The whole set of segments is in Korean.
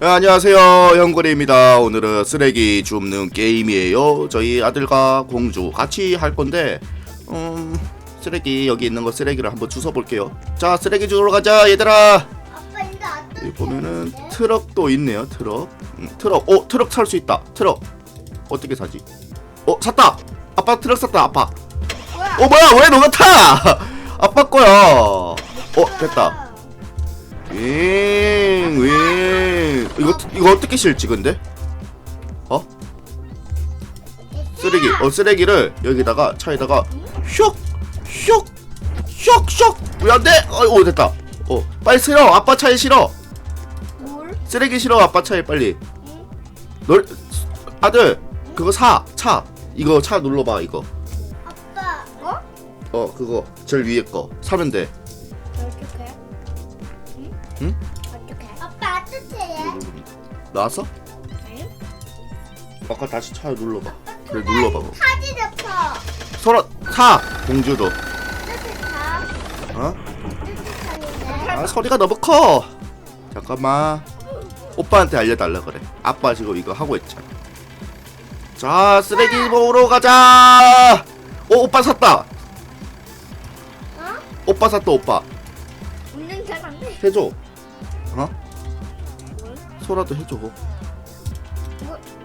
네, 안녕하세요. 형거리입니다. 오늘은 쓰레기 줍는 게임이에요. 저희 아들과 공주 같이 할 건데 음 쓰레기 여기 있는 거 쓰레기를 한번 주워 볼게요. 자 쓰레기 주우러 가자 얘들아. 여기 보면은 트럭도 있네요 트럭. 음, 트럭. 어 트럭 살 수 있다. 트럭. 어떻게 사지? 어 샀다. 아빠 트럭 샀다 아빠. 뭐야? 어 뭐야? 왜 너가 타? 아빠 거야. 어 됐다. 윙, 윙. 이거 이거 어떻게 실지 근데? 어? 쓰레기. 어 쓰레기를 여기다가 차에다가 슉, 슉, 슉, 슉. 왜안 돼? 어, 어 됐다. 어, 빨리 실어. 아빠 차에 실어. 물? 쓰레기 실어. 아빠 차에 빨리. 널 아들 그거 사. 차. 이거 차 눌러봐 이거. 아빠 어? 어 그거 제일 위에 거 사면 돼. 어떻게? 응? 응? 나왔어? 응? 아까 다시 차 눌러봐. 그래 눌러봐. 그거. 사진 잡혀. 서로 타 공주도? 어? 아 소리가 너무 커 잠깐만 오빠한테 알려달라 그래 아빠 지금 이거 하고 있잖아 자 쓰레기 모으러 가자 오 오빠 샀다 어? 오빠 샀다 오빠 웃는 사람이? 해줘 어? 뭘? 소라도 해줘 뭐?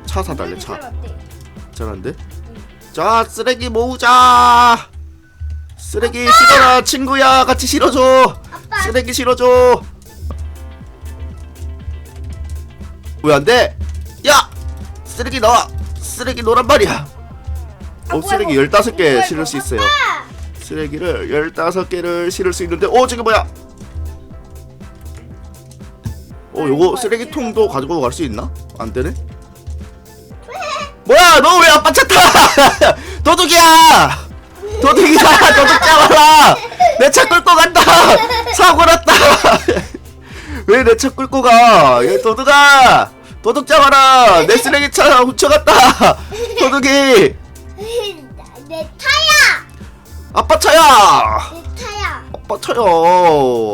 차 사달래 차? 잘한데 자 쓰레기 모으자 쓰레기 실어라 친구야 같이 실어줘 쓰레기 실어줘. 왜 안 돼? 야! 쓰레기 나와! 쓰레기 노란 말이야! 어, 쓰레기 15개 실을 수 있어요. 쓰레기를 15개를 실을 수 있는데, 어, 저게 뭐야? 어, 요거 쓰레기통도 가지고 갈 수 있나? 안 되네? 뭐야, 너 왜 아빠 차 타! 도둑이야! 도둑이야! 도둑 잡아라! 내 차 끌고 간다! 사고 났다! 왜 내 차 끌고 가? 얘 도둑아! 도둑 잡아라! 내 쓰레기 차 훔쳐갔다! 도둑이! 내 타야! 아빠 차야! 내 타야! 아빠 차야!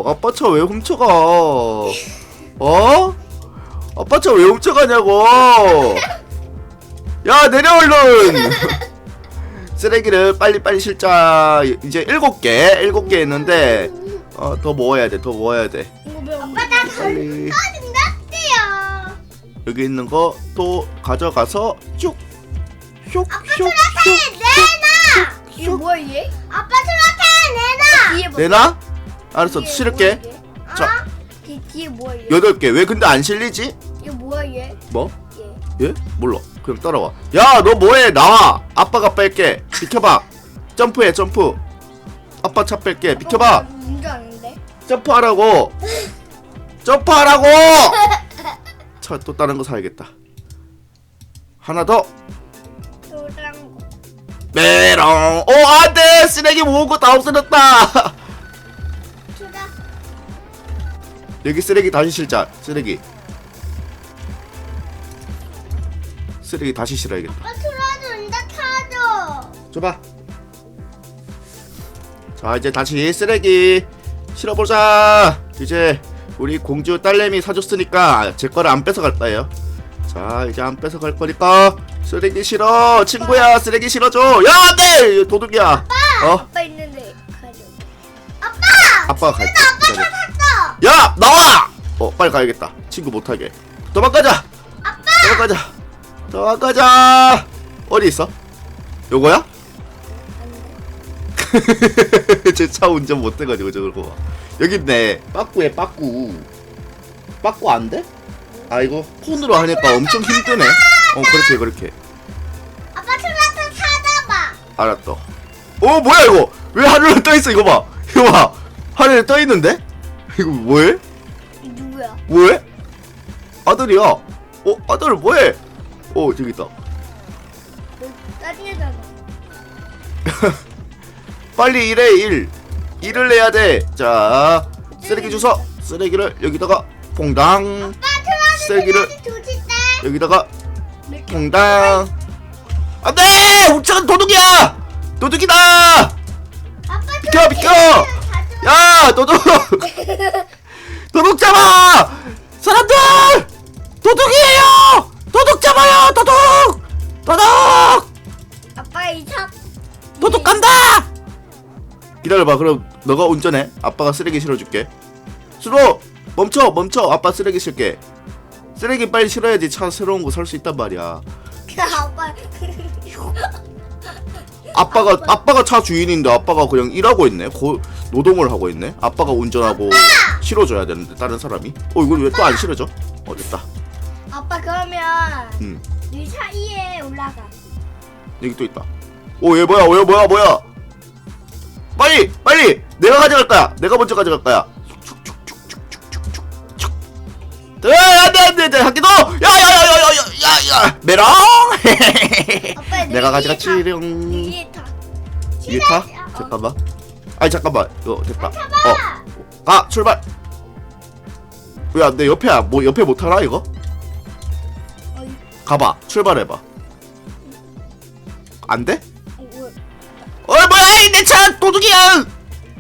아빠 차 왜 훔쳐가? 어? 아빠 차 왜 훔쳐가냐고! 야, 내려, 얼른! 쓰레기를 빨리빨리 실자. 이제 일곱 개, 일곱 개 했는데, 어, 더 모아야 돼, 더 모아야 돼. 아빠 나 빨리. 터진다대요. 여기 있는 거 또 가져가서 쭉, 슉, 슉, 내놔! 이거 뭐야 얘? 아빠 트럭해 내놔! 뒤에 뭐? 내놔? 알았어, 뒤에 실을게. 뭐야? 자, 뒤, 뒤에 뭐야 얘? 여덟 개. 왜 근데 안 실리지? 이거 뭐야 얘? 뭐? 얘. 예? 몰라. 그럼 따라와. 야, 너 뭐해? 나와. 아빠가 뺄게. 비켜봐. 점프해, 점프. 아빠 차 뺄게. 비켜봐. 어, 문제 아닌데? 점프하라고. 점프하라고. 차 또 다른 거 사야겠다. 하나 더. 거. 메롱. 어, 안 돼. 쓰레기 거다 없어졌다. 여기 쓰레기 다시 실자. 쓰레기. 쓰레기 다시 실어야겠다. 틀어준다 타줘. 줘봐. 자 이제 다시 쓰레기 실어보자. 이제 우리 공주 딸내미 사줬으니까 제 거를 안 뺏어갈까요? 자 이제 안 뺏어갈 거니까 쓰레기 실어 친구야 쓰레기 실어줘. 야 안돼 도둑이야. 어 아빠 있는데 가져. 아빠! 아빠가 갈게. 아빠. 야 나와. 어 빨리 가야겠다. 친구 못하게. 도망가자. 아빠! 도망가자. 도망가자. 어디 있어? 요거야? 제 차 운전 못해가지고 저걸 봐. 여기 있네. 빠꾸에 빠꾸. 빠꾸 안 돼? 아 이거 폰으로 하니까 엄청 힘드네. 어 그렇게 그렇게. 아빠 트럭 타다봐. 알았어. 어 뭐야 이거? 왜 하늘에 떠 있어 이거 봐. 이거 봐. 하늘에 떠 있는데? 이거 뭐해? 이 누구야? 뭐해? 아들이야. 어 아들 뭐해? 어 저기 있다. 너 딸이잖아. 빨리 일해 일. 일을 해야 돼. 자 쓰레기 주워. 쓰레기를 여기다가 퐁당. 쓰레기를. 여기다가 퐁당. 안돼! 훔쳐간 도둑이야! 도둑이다! 아빠 비켜 비켜! 야 도둑! 도둑 잡아! 사람들! 도둑이에요! 도둑 잡아요! 도둑! 도둑! 아빠 이차 도둑 간다! 기다려봐 그럼 너가 운전해. 아빠가 쓰레기 실어줄게. 수로! 멈춰 멈춰. 아빠 쓰레기 실게. 쓰레기 빨리 실어야지 차 새로운 거 살 수 있단 말이야. 아빠 아빠가 아빠가 차 주인인데 아빠가 그냥 일하고 있네. 고, 노동을 하고 있네. 아빠가 운전하고 실어줘야 되는데 다른 사람이. 어 이걸 왜 또 안 실어줘? 어 됐다. 아빠 그러면 음이 사이에 올라가. 여기 또 있다. 오 얘 뭐야? 얘 뭐야 뭐야? 빨리 빨리 내가 가져갈 거야. 내가 먼저 가져갈 거야. 네, 안돼 안돼 안돼 하기도 야야야야야야야 메롱 아빠 내가 가져갔지령 위에 타. 이게 타? 잠깐만. 아니 잠깐만. 이거 됐다. 어. 가 출발. 야, 내 옆에 안- 뭐 옆에 못 타나 이거? 어이. 가봐. 출발해봐. 안 돼? 어, 뭐, 어 뭐야? 내 차 도둑이야.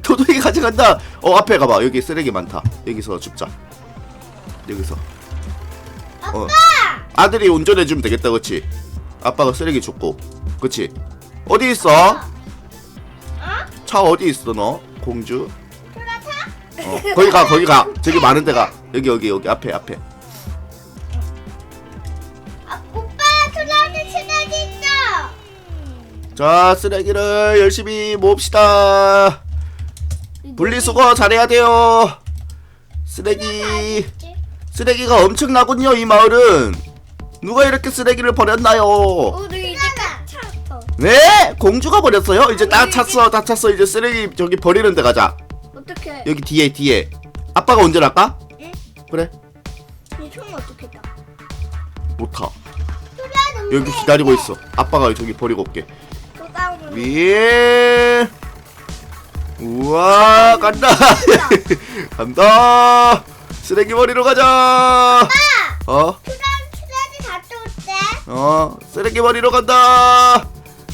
도둑이 가져간다. 어 앞에 가봐. 여기 쓰레기 많다. 여기서 줍자. 여기서. 어. 아들이 운전해주면 되겠다, 그렇지? 아빠가 쓰레기 줍고, 그렇지? 어디 있어? 어? 차 어디 있어 너? 공주? 어 거기 가 거기 가 저기 많은 데가 여기 여기 여기 앞에 앞에 아, 오빠 소라타 쓰레기 있어. 자 쓰레기를 열심히 모읍시다 분리수거 잘해야 돼요 쓰레기 쓰레기가 엄청나군요 이 마을은 누가 이렇게 쓰레기를 버렸나요 어, 이제 하나. 찼어. 네 공주가 버렸어요 이제 다 찼어 다 찼어 이제 쓰레기 저기 버리는 데 가자 어떻게? 여기 뒤에 뒤에 아빠가 운전할까? 응? 그래 이총 어떻게 타? 못타 여기 기다리고 있어 아빠가 저기 버리고 올게. 위에 우와 간다 간다 쓰레기 버리러 가자 어? 소라 쓰레기 갖다 올게. 어 쓰레기 버리러 간다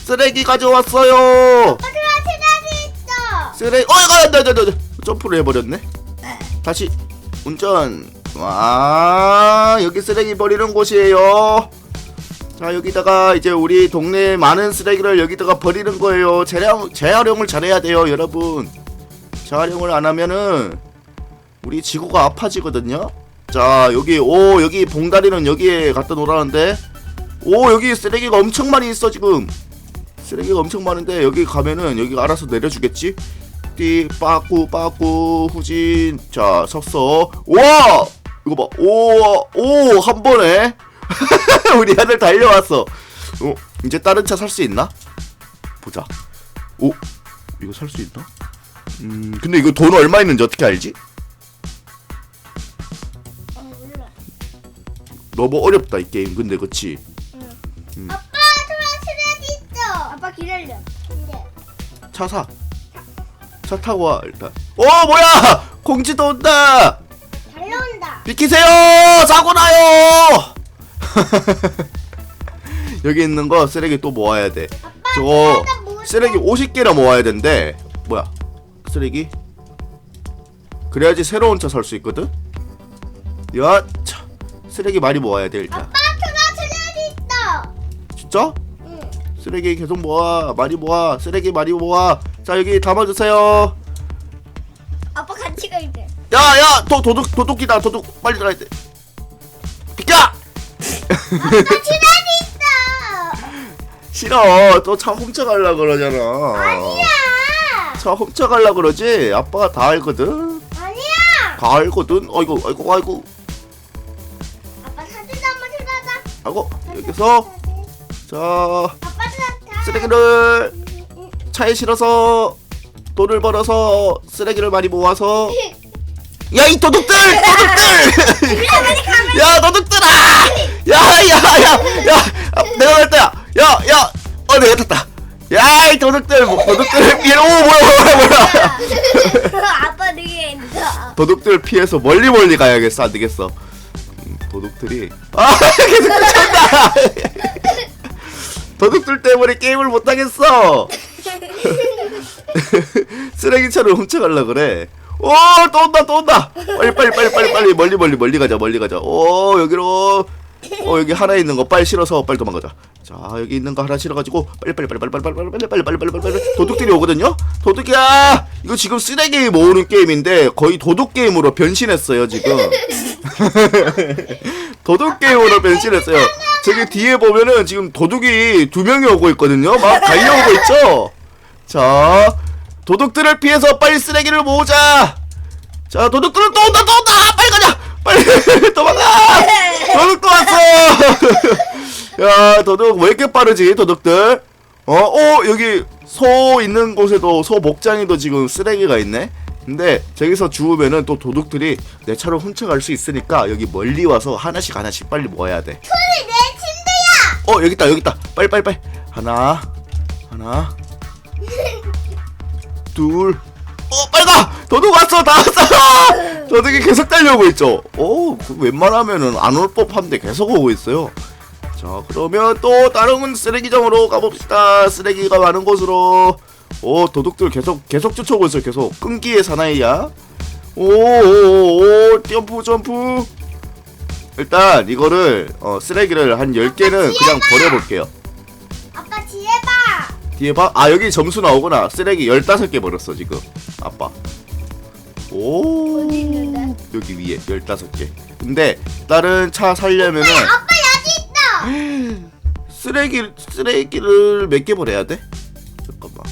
쓰레기 가져왔어요. 쓰레기 있어. 쓰레기 어 이거 안돼 안돼 안돼 점프를 해버렸네. 다시 운전. 와 여기 쓰레기 버리는 곳이에요. 자 여기다가 이제 우리 동네에 많은 쓰레기를 여기다가 버리는 거예요. 재활용, 재활용을 잘해야 돼요 여러분. 재활용을 안 하면은 우리 지구가 아파지거든요. 자 여기 오 여기 봉다리는 여기에 갖다 놓으라는데. 오 여기 쓰레기가 엄청 많이 있어 지금 쓰레기가 엄청 많은데 여기 가면은 여기가 알아서 내려주겠지? 띠 빠꾸 빠꾸 후진. 자 섰어. 와! 이거 봐오오한 번에. 우리 아들 달려왔어. 어 이제 다른 차 살 수 있나? 보자. 오 이거 살 수 있나? 음 근데 이거 돈 얼마 있는지 어떻게 알지? 어 몰라. 너무 어렵다 이 게임. 근데 그치? 아빠 기다려. 근데 차 사. 차 타고 와 일단. 어 뭐야? 공지도 온다. 달려온다. 비키세요. 사고 나요. 여기 있는 거 쓰레기 또 모아야 돼. 아빠 저거 뭐 쓰레기 50개나 모아야 된대. 뭐야? 쓰레기? 그래야지 새로운 차 살 수 있거든. 야, 차. 쓰레기 많이 모아야 돼 일단. 아빠 소라 쓰레기 있어. 진짜? 응. 쓰레기 계속 모아. 많이 모아. 쓰레기 많이 모아. 자 여기 담아주세요. 아빠 같이 가야 돼. 야야 도 도둑 도둑이다 도둑 빨리 들어야 돼 비켜 아빠 쓰레기 있어. 싫어 또 차 훔쳐갈라 그러잖아 아니야. 차 훔쳐갈라 그러지 아빠가 다 알거든 아니야. 다 알거든 아이고 아이고 아이고 아빠 사진 한번 찍어자. 아이고 여기서 자. 쓰레기를 차에 실어서 돈을 벌어서 쓰레기를 많이 모아서 야 이 도둑들! 도둑들! 야 도둑들아! 야야야야 아, 내가 갈 때야. 야야 어 내가 탔다. 야 이 도둑들 뭐, 도둑들 피해. 오 뭐야 뭐야 뭐야 아빠 뒤에 있어. 도둑들 피해서 멀리 멀리 가야겠어 안 되겠어. 음, 도둑들이. 아 계속 쫓아온다 도둑들 때문에 게임을 못 하겠어 쓰레기차를 훔쳐갈라 그래 오또 온다 또 온다 빨리 빨리 빨리 빨리 빨리 멀리 멀리 멀리 가자 멀리 가자 오 여기로 어 여기 하나 있는 거 빨리 실어서 빨리 도망가자 자 여기 있는 거 하나 실어가지고 빨리 빨리 빨리 빨리 빨리 빨리 빨리 빨리 빨리 빨리 빨리 도둑들이 오거든요 도둑이야 이거 지금 쓰레기 모으는 게임인데 거의 도둑 게임으로 변신했어요 지금 도둑 게임으로 변신했어요 저기 뒤에 보면은 지금 도둑이 두 명이 오고 있거든요. 막 달려오고 있죠? 자 도둑들을 피해서 빨리 쓰레기를 모으자. 자 도둑들은 또 온다 또 온다! 빨리 가자! 빨리 도망가! 도둑 또 왔어 야 도둑 왜 이렇게 빠르지 도둑들? 어, 어 여기 소 있는 곳에도 소 목장에도 지금 쓰레기가 있네. 근데 저기서 주우면은 또 도둑들이 내 차로 훔쳐갈 수 있으니까 여기 멀리 와서 하나씩 하나씩 빨리 모아야 돼. 손이 내. 어 여기 있다 여기 있다. 빨리 빨리 빨리. 하나 하나. 둘어 빨리 가! 도둑 왔어 다 왔어! 도둑이 계속 달려오고 있죠? 오그 웬만하면은 안 올 법한데 계속 오고 있어요. 자 그러면 또 다른 쓰레기장으로 가봅시다. 쓰레기가 많은 곳으로. 오 도둑들 계속 계속 쫓아오고 있어요 계속. 끈기의 사나이야. 오오오 점프 점프 일단 이거를 어, 쓰레기를 한 10개는 그냥 버려볼게요 아빠 뒤에 봐. 뒤에 봐? 아 여기 점수 나오구나 쓰레기 15개 버렸어 지금 아빠 오 어디 있는데? 여기 위에 15개 근데 다른 차 살려면은 아빠 여기 있어. 쓰레기 쓰레기를 몇 개 버려야 돼? 잠깐만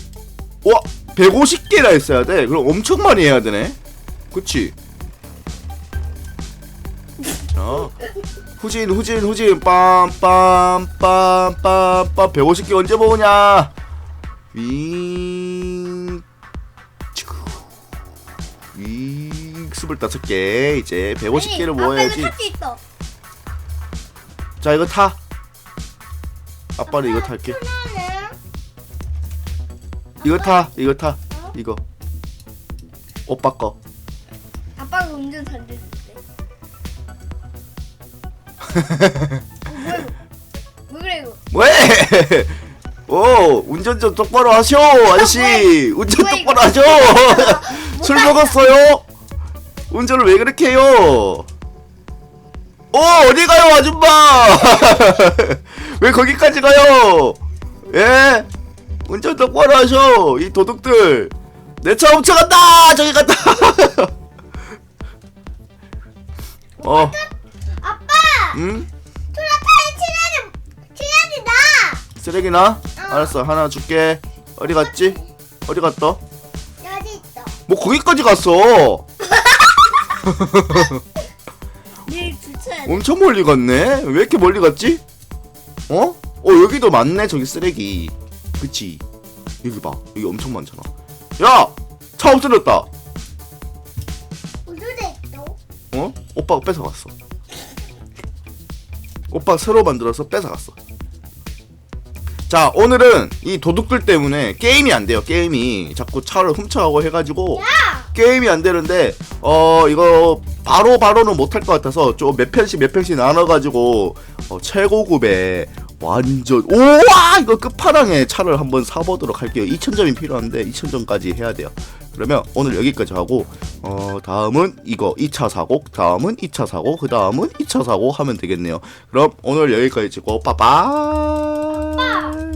와 150개나 있어야 돼 그럼 엄청 많이 해야 되네 그치? 자 후진 후진 후진. 빰빰빰빰빰빰 150개 언제 모으냐? 윙. 치쿠. 윙. 25개. 이제 150개를 모아야지 아빠 이거 탈수 있어. 자 이거 타. 아빠는 이거 탈게. 이거 타 이거 타. 이거. 오빠 거. 아빠가 운전 잘 됐을 때. 어, 뭐야 이거? 왜 그래 이거? 왜? 오 운전 좀 똑바로 하셔 아저씨 운전 뭐야, 똑바로? 하셔 술 먹었어요? 운전을 왜 그렇게 해요? 오 어디 가요 아줌마 왜 거기까지 가요? 예? 운전 똑바로 하셔 이 도둑들 내 차 훔쳐간다 저기 갔다 어 아빠. 응? 토라타의 치라는 치라는 나. 쓰레기 나? 알았어 하나 줄게 어디 갔지? 어디 갔다? 여기 있어. 뭐 거기까지 갔어 내일 돼. 엄청 멀리 갔네 왜 이렇게 멀리 갔지? 어? 어 여기도 많네 저기 쓰레기 그치 여기 봐 여기 엄청 많잖아 야! 차 없어졌다 우주대 있어. 어? 오빠가 뺏어갔어 오빠 새로 만들어서 뺏어갔어. 자 오늘은 이 도둑들 때문에 게임이 안 돼요 게임이. 자꾸 차를 훔쳐가고 해가지고 게임이 안 되는데 어 이거 바로 바로는 못할 것 같아서 좀 몇 편씩 몇 편씩 나눠가지고 어, 최고급의 완전 우와! 이거 끝판왕의 차를 한번 사보도록 할게요. 2000점이 필요한데 2000점까지 해야 돼요 그러면 오늘 여기까지 하고 어 다음은 이거 2차 사고 다음은 2차 사고 그 다음은 2차 사고 하면 되겠네요. 그럼 오늘 여기까지 찍고 빠빠이